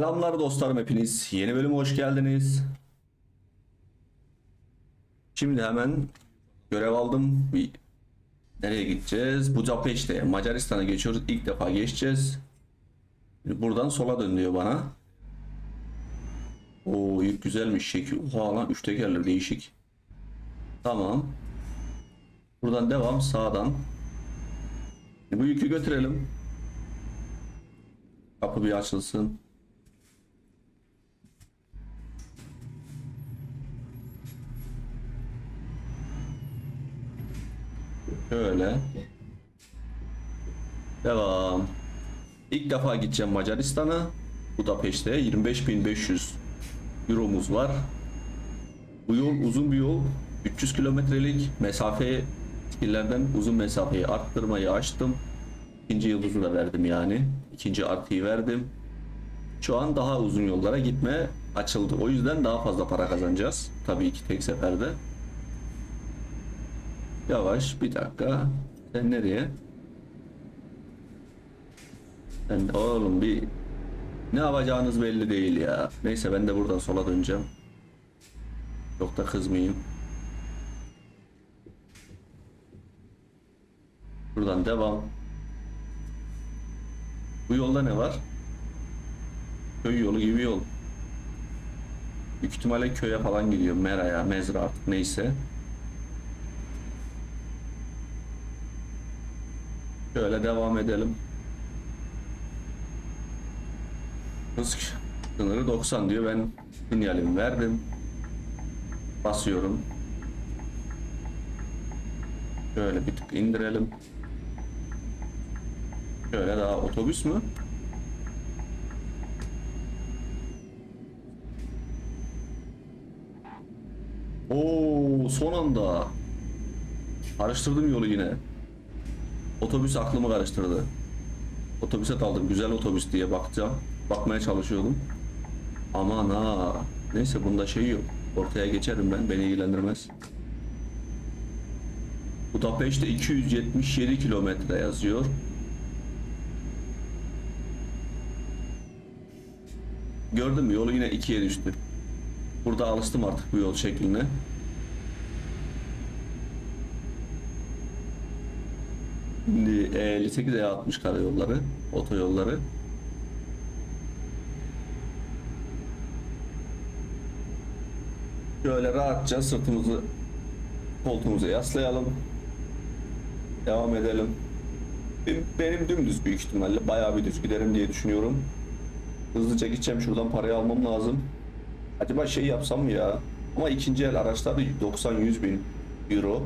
Selamlar dostlarım hepiniz. Yeni bölüme hoş geldiniz. Şimdi hemen görev aldım. Bir nereye gideceğiz? Budapeşte, Macaristan'a geçiyoruz. İlk defa geçeceğiz. Buradan sola dön diyor bana. Oo yük güzelmiş şekil. Oha lan üç tekerler değişik. Tamam. Buradan devam sağdan. Bu yükü götürelim. Kapı bir açılsın. Şöyle. Devam. İlk defa gideceğim Macaristan'a. Budapeşte 25.500 euromuz var. Bu yol uzun bir yol. 300 kilometrelik mesafe illerden uzun mesafeyi arttırmayı açtım. İkinci yıldızı da verdim yani. İkinci artıyı verdim. Şu an daha uzun yollara gitme açıldı. O yüzden daha fazla para kazanacağız. Tabii ki tek seferde. Yavaş bir dakika. Sen nereye? Sen oğlum bir ne yapacağınız belli değil ya. Neyse ben de buradan sola döneceğim. Çok da kızmayayım. Buradan devam. Bu yolda ne var? Köy yolu gibi yol. Büyük ihtimalle köye falan gidiyor. Mera'ya, Mezra artık neyse. Şöyle devam edelim. Hız sınırı 90 diyor. Ben sinyalimi verdim. Basıyorum. Şöyle bir tık indirelim. Şöyle daha otobüs mü? Oo son anda. Karıştırdım yolu yine. Otobüs aklımı karıştırdı. Otobüse daldım. Güzel otobüs diye bakacağım. Bakmaya çalışıyordum. Aman ha. Neyse bunda şey yok. Ortaya geçerim ben. Beni ilgilendirmez. Budapeşte 277 kilometre yazıyor. Gördün mü? Yolu yine ikiye düştü. Burada alıştım artık bu yol şekline. Şimdi E58 E60 karayolları, otoyolları. Şöyle rahatça sırtımızı koltuğumuza yaslayalım. Devam edelim. Benim, dümdüz büyük ihtimalle bayağı bir düz giderim diye düşünüyorum. Hızlıca gideceğim şuradan parayı almam lazım. Acaba şey yapsam mı ya? Ama ikinci el araçlarda 90-100 bin euro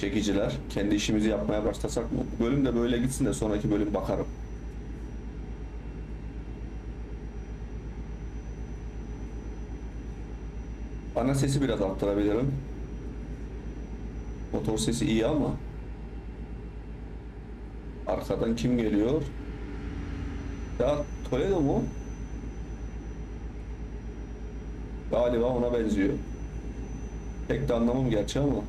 çekiciler. Kendi işimizi yapmaya başlasak? Bu bölüm de böyle gitsin de sonraki bölüm bakarım. Ana sesi biraz arttırabilirim. Motor sesi iyi ama arkadan kim geliyor? Ya Toledo mu? Galiba ona benziyor. Pek de anlamam gerçi ama.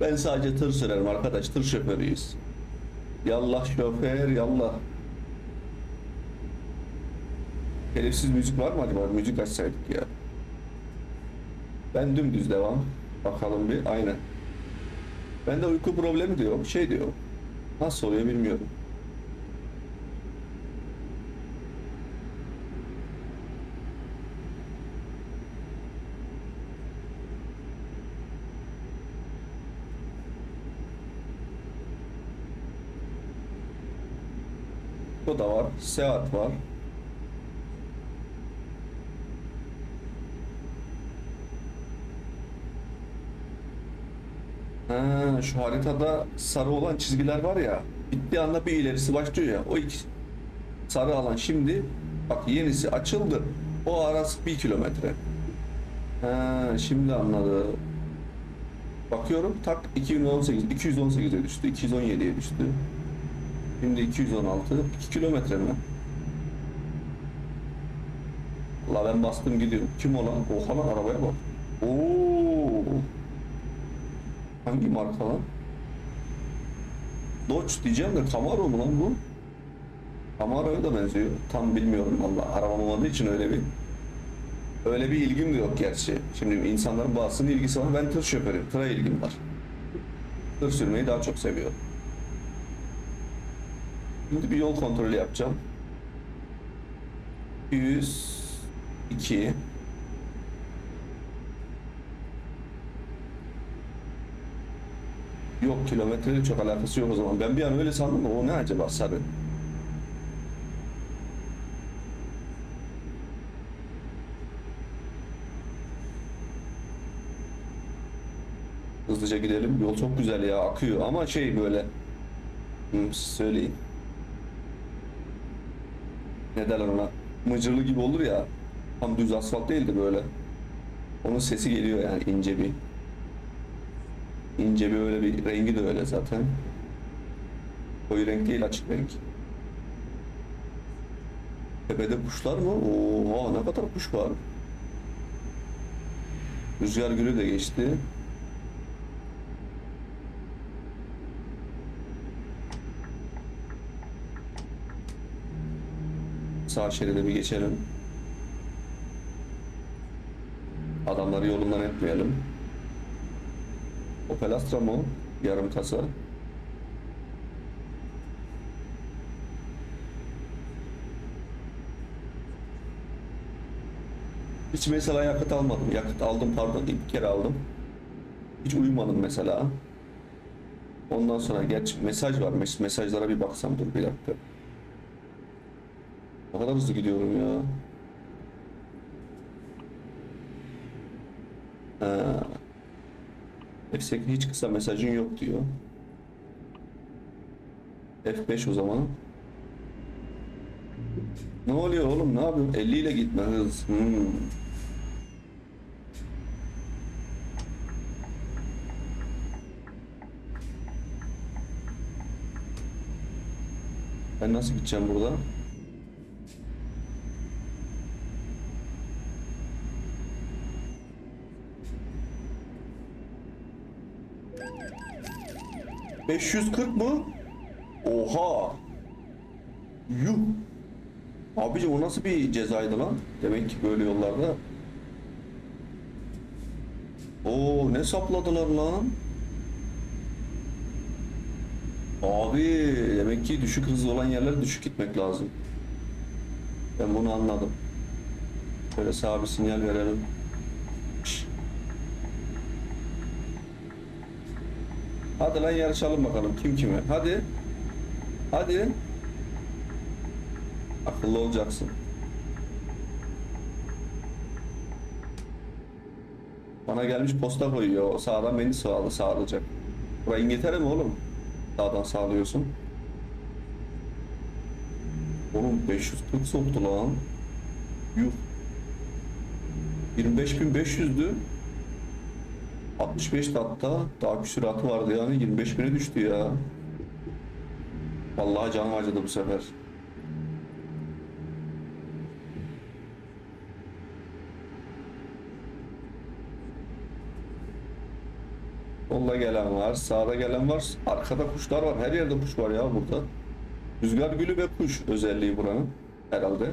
Ben sadece tır sürerim arkadaş. Tır şoförüyüz. Yallah şoför yallah. Telifsiz müzik var mı acaba? Müzik açsaydık ya. Ben dümdüz devam. Bakalım bir. Aynen. Ben de uyku problemi diyor. Şey diyor. Nasıl oluyor bilmiyorum. O da var. Seat var. Ha, şu haritada sarı olan çizgiler var ya. Bittiği anda bir ilerisi başlıyor ya. O iki sarı alan şimdi bak yenisi açıldı. O arası bir kilometre. Ha, şimdi anladım. Bakıyorum tak 2018 218'e düştü. 217'ye düştü. Şimdi 216. 2 kilometre mi? La ben bastım gidiyorum. Kim o lan? Oha lan arabaya bak. Oo. Hangi marka lan? Dodge diyeceğim de Camaro mu lan bu? Amara'ya da benziyor. Tam bilmiyorum valla. Arabam olmadığı için öyle bir öyle bir ilgim de yok gerçi. Şimdi insanların bazısının ilgisi var. Ben tır şoförüyüm. Tıra ilgim var. Tır sürmeyi daha çok seviyorum. Şimdi bir yol kontrolü yapacağım. 102 Yok kilometreyle çok alakası yok o zaman. Ben bir an öyle sandım da o ne acaba sarı? Hızlıca gidelim. Yol çok güzel ya akıyor ama şey böyle hmm, söyleyin. Ne derler ona? Mıcırlı gibi olur ya. Tam düz asfalt değildi böyle. Onun sesi geliyor yani ince bir. İnce bir öyle bir rengi de öyle zaten. Koyu renk değil açık renk. Tepede kuşlar mı? Oha ne kadar kuş var. Rüzgar gülü de geçti. Sağ şeride bir geçelim. Adamları yolundan etmeyelim. Opel Astra mı? Yarım kasa. Hiç mesela yakıt almadım. Yakıt aldım pardon ilk kere aldım. Hiç uyumadım mesela. Ondan sonra geç mesaj var. Mes- mesajlara bir baksam dur bir dakika. O kadar hızlı gidiyorum ya. Ha. F8 hiç kısa mesajın yok diyor. F5 o zaman. Ne oluyor oğlum ne yapıyorsun? 50 ile gitme hız. Hmm. Ben nasıl gideceğim burada? ...540 mı? Oha! Yuh! Abici o nasıl bir cezaydı lan? Demek ki böyle yollarda. Oo ne sapladılar lan? Abi demek ki düşük hızlı olan yerlere düşük gitmek lazım. Ben bunu anladım. Şöyle sağa bir sinyal verelim. Hadi lan yarışalım bakalım kim kime. Hadi. Hadi. Akıllı olacaksın. Bana gelmiş posta koyuyor. Sağdan beni sağlı sağlayacak. Burası İngiltere mi oğlum? Sağdan sağlıyorsun. Oğlum 540 soktu lan. Yuh. 25.500'dü. 65 hatta daha küsuratı vardı yani 25 bine düştü ya. Vallahi canım acıdı bu sefer. Solda gelen var, sağda gelen var, arkada kuşlar var. Her yerde kuş var ya burada. Rüzgar gülü ve kuş özelliği buranın herhalde.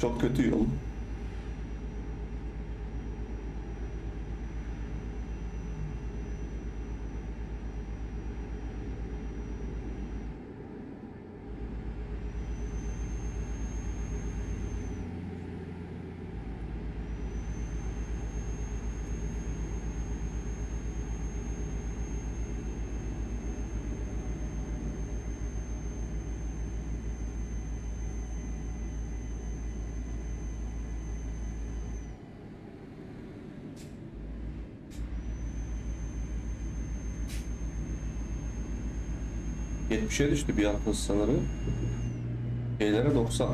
Çok kötü yol. ...70'e düştü bir an hız sanırım. Şeylere 90.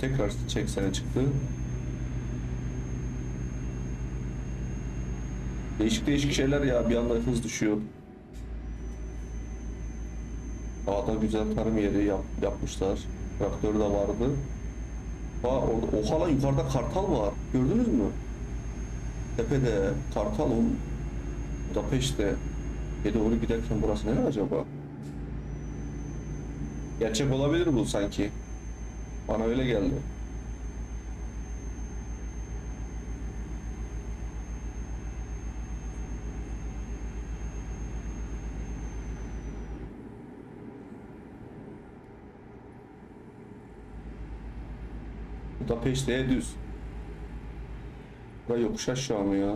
Tekrar çeksene çıktı. Değişik değişik şeyler ya bir anda hız düşüyor. Dağda güzel tarım yeri yap, yapmışlar. Traktör de vardı. Aa, orada, oha lan yukarıda kartal var. Gördünüz mü? Tepede kartal on. Budapeşte. E doğru giderken burası nere acaba? Gerçek olabilir bu sanki. Bana öyle geldi. Bu da peşteye düz. Buraya yokuş aşağı mı ya?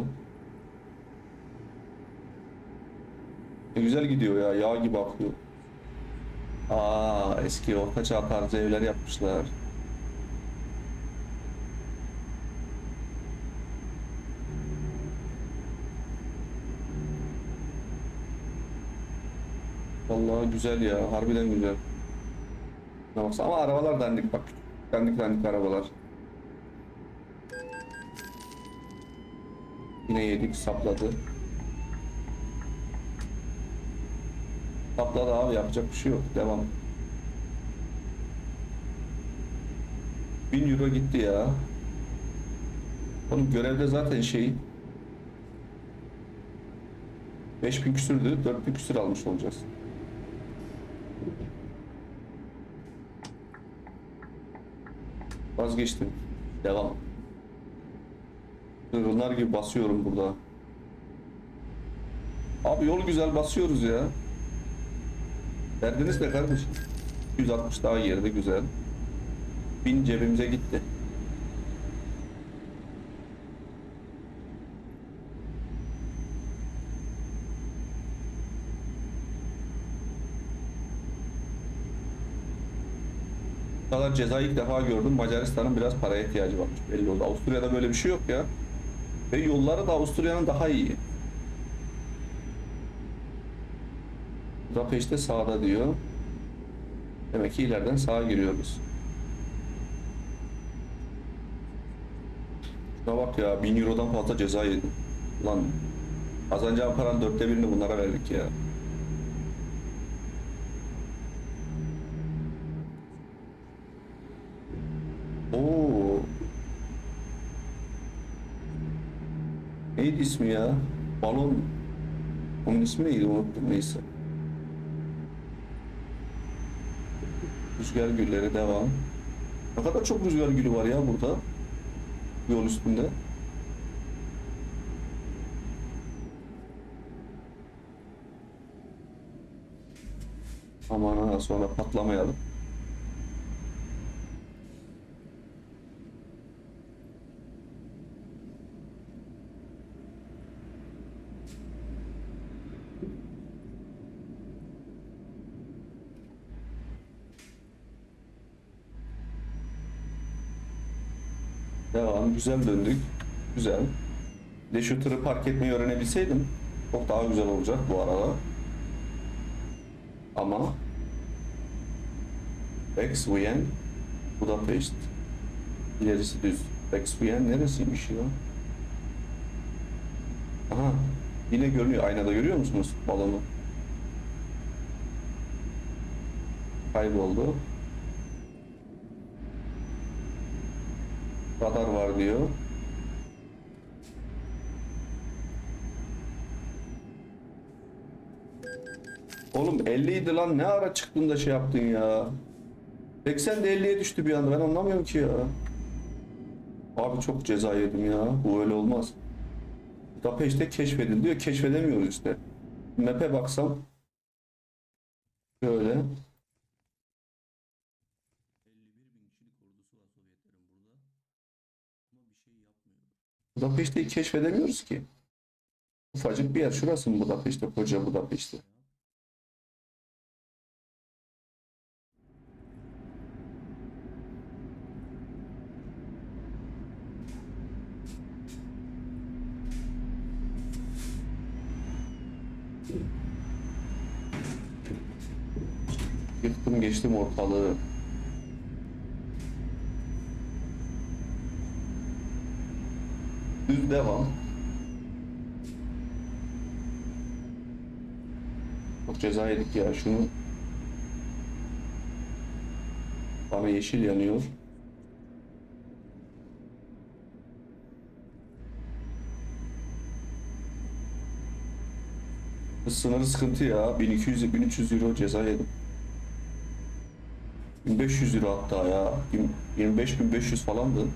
Ne güzel gidiyor ya, yağ gibi akıyor. Aa, eski ortaçağ tarzı evler yapmışlar. Vallahi güzel ya, harbiden güzel. Ne baksana ama arabalar dandik bak. Dandik dandik arabalar. Yine yedik, sapladı. Sapladı abi, yapacak bir şey yok. Devam. 1000 euro gitti ya. Oğlum görevde zaten şey 5000 küsürdü, 4000 küsür almış olacağız. Vazgeçtim. Devam. Hırınlar gibi basıyorum burada. Abi yol güzel basıyoruz ya. Derdiniz ne kardeşim? 160 daha geride güzel. 1000 cebimize gitti. Kadar cezayı ilk defa gördüm. Macaristan'ın biraz paraya ihtiyacı varmış belli oldu. Avusturya'da böyle bir şey yok ya. Ve yolları da Avusturya'nın daha iyi. Budapeşte sağda diyor. Demek ki ileriden sağa giriyoruz. Şuna bak ya 1000 Euro'dan fazla ceza yedim. Lan kazanacağım paranın dörtte birini bunlara verdik ya. Oo. Neydi ismi ya? Balon. Onun ismi neydi unuttum neyse. Rüzgar gülleri devam. Ne kadar çok rüzgar gülü var ya burada. Yol üstünde. Aman ha sonra patlamayalım. Devam. Güzel döndük. Güzel. Bir de şu park etmeyi öğrenebilseydim çok daha güzel olacak bu arada. Ama Bexwien Budapest ilerisi düz. Bexwien neresiymiş ya? Aha yine görünüyor. Aynada görüyor musunuz balonu? Kayboldu. Radar var diyor. Oğlum 50 idi lan ne ara çıktın da şey yaptın ya. 80 de 50'ye düştü bir anda ben anlamıyorum ki ya. Abi çok ceza yedim ya. Bu öyle olmaz. Budapeşte keşfedildi diyor. Keşfedemiyoruz işte. Map'e baksam şöyle. 51 bin kişilik ordusu var Sovyetlerin burada. Ama bir şey yapmıyor. Budapeşte'yi keşfedemiyoruz ki. Ufacık bir yer. Şurası mı Budapeşte? Koca Budapeşte. Yıktım geçtim ortalığı. Düz devam. Çok ceza yedik ya şunu. Bana yeşil yanıyor. Hız sınırı sıkıntı ya. 1200 1300 euro ceza yedim. 1500 euro hatta ya. 25 1500 falandı.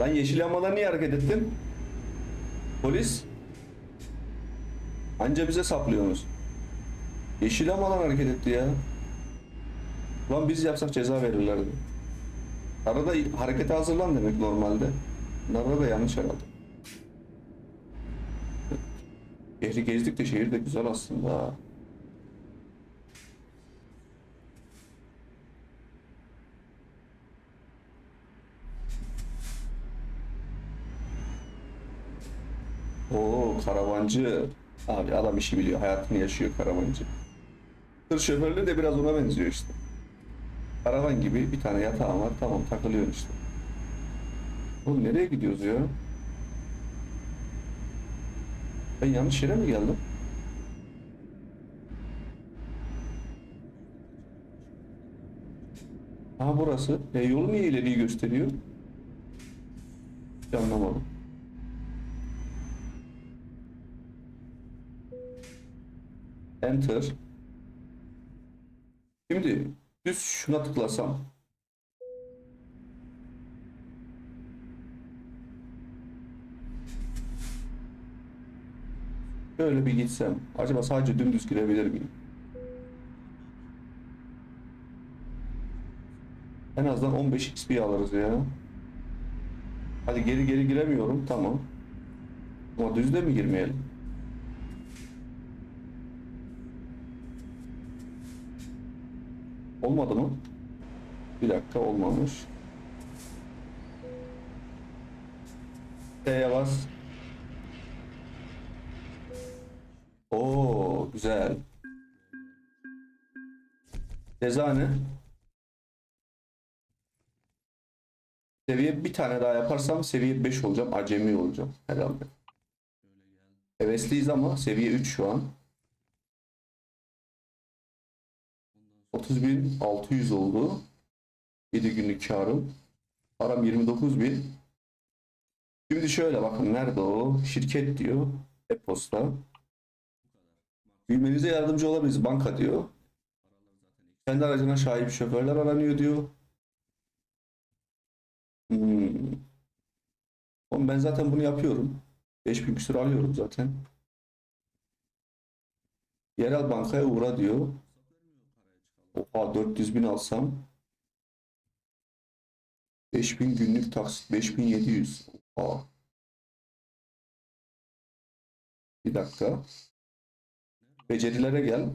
Lan yeşil yanmadan niye hareket ettin? Polis? Anca bize saplıyorsunuz. Yeşil yanmadan hareket etti ya. Lan biz yapsak ceza verirlerdi. Arada harekete hazırlan demek normalde. Arada da yanlış herhalde. Şehri gezdik de şehir de güzel aslında. Oo karavancı. Abi adam işi biliyor. Hayatını yaşıyor karavancı. Tır şoförlüğü de biraz ona benziyor işte. Karavan gibi bir tane yatağın var. Tamam takılıyorsun işte. Oğlum nereye gidiyoruz ya? Ben yanlış yere mi geldim? Ha burası. E yolu niye ileriyi gösteriyor? Hiç anlamadım. Enter. Şimdi düz şuna tıklasam. Böyle bir gitsem. Acaba sadece dümdüz girebilir miyim? En azından 15 XP alırız ya. Hadi geri geri giremiyorum. Tamam. Ama düzde mi girmeyelim? Olmadı mı? Bir dakika olmamış. T'ye bas. Oo güzel. Ceza ne? Seviye bir tane daha yaparsam seviye 5 olacağım. Acemi olacağım herhalde. Hevesliyiz ama seviye 3 şu an. 30.600 oldu. 7 günlük karım. Param 29.000. Şimdi şöyle bakın nerede o? Şirket diyor. E-posta. Büyümenize yardımcı olabiliriz. Banka diyor. Kendi aracına sahip şoförler aranıyor diyor. Hmm. Oğlum ben zaten bunu yapıyorum. 5000 küsur alıyorum zaten. Yerel bankaya uğra diyor. Oha 400 bin alsam 5000 günlük taksit 5700. Oha. Bir dakika. Becerilere gel.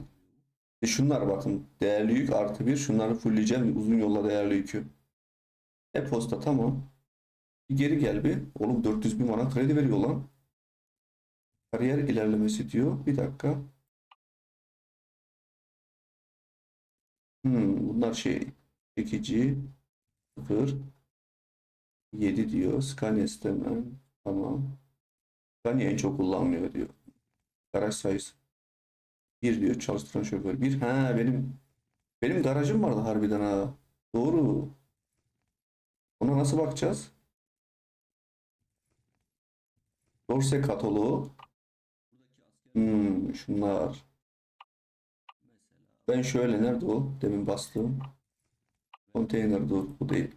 E şunlar bakın. Değerli yük artı bir. Şunları fullleyeceğim. Uzun yolla değerli yükü. E-posta tamam. Bir geri gel bir. Oğlum 400 bin bana kredi veriyor lan. Kariyer ilerlemesi diyor. Bir dakika. Hmm, bunlar şey çekici 0 7 diyor. Scania istemem. Tamam. Scania en çok kullanılıyor diyor. Garaj sayısı. 1 diyor çalıştıran şoför. 1. Ha benim benim garajım vardı harbiden ha. Doğru. Ona nasıl bakacağız? Dorse kataloğu. Hmm, şunlar. Ben şöyle nerede o? Demin bastığım. Konteyner dur. Bu değil.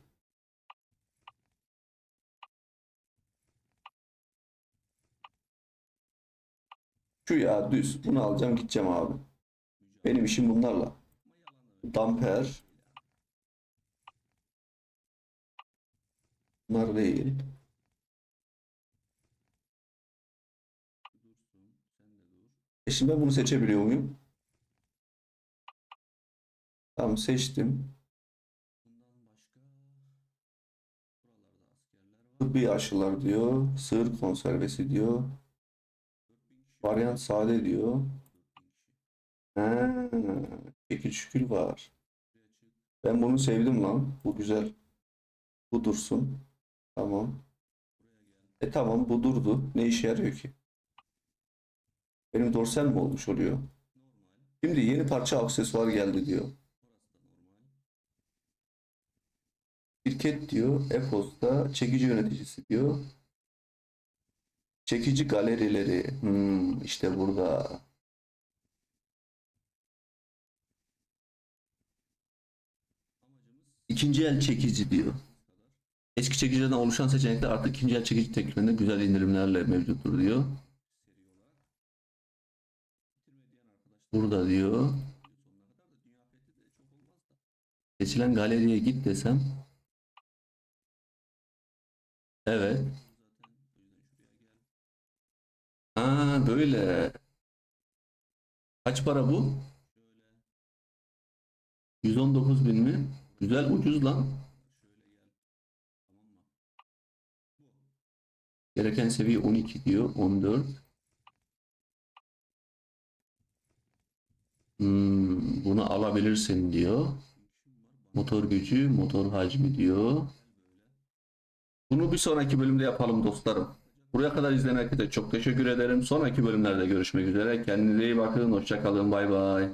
Şu ya düz. Bunu alacağım gideceğim abi. Benim işim bunlarla. Damper. Bunlar değil. E şimdi ben bunu seçebiliyor muyum? Tamam seçtim. Tıbbi aşılar diyor. Sığır konservesi diyor. Varyant sade diyor. Ha, şekil şükür var. Ben bunu sevdim lan. Bu güzel. Bu dursun. Tamam. E tamam bu durdu. Ne işe yarıyor ki? Benim dorsal mi olmuş oluyor? Şimdi yeni parça aksesuar geldi diyor. Şirket diyor. Epos'ta çekici yöneticisi diyor. Çekici galerileri. Hmm, işte burada. İkinci el çekici diyor. Eski çekicilerden oluşan seçenekler artık ikinci el çekici tekliflerinde güzel indirimlerle mevcuttur diyor. Burada diyor. Seçilen galeriye git desem. Evet. Ha böyle. Kaç para bu? 119 bin mi? Güzel ucuz lan. Gereken seviye 12 diyor. 14. Hmm, bunu alabilirsin diyor. Motor gücü, motor hacmi diyor. Bunu bir sonraki bölümde yapalım dostlarım. Buraya kadar izleyen herkese çok teşekkür ederim. Sonraki bölümlerde görüşmek üzere. Kendinize iyi bakın. Hoşça kalın. Bay bay.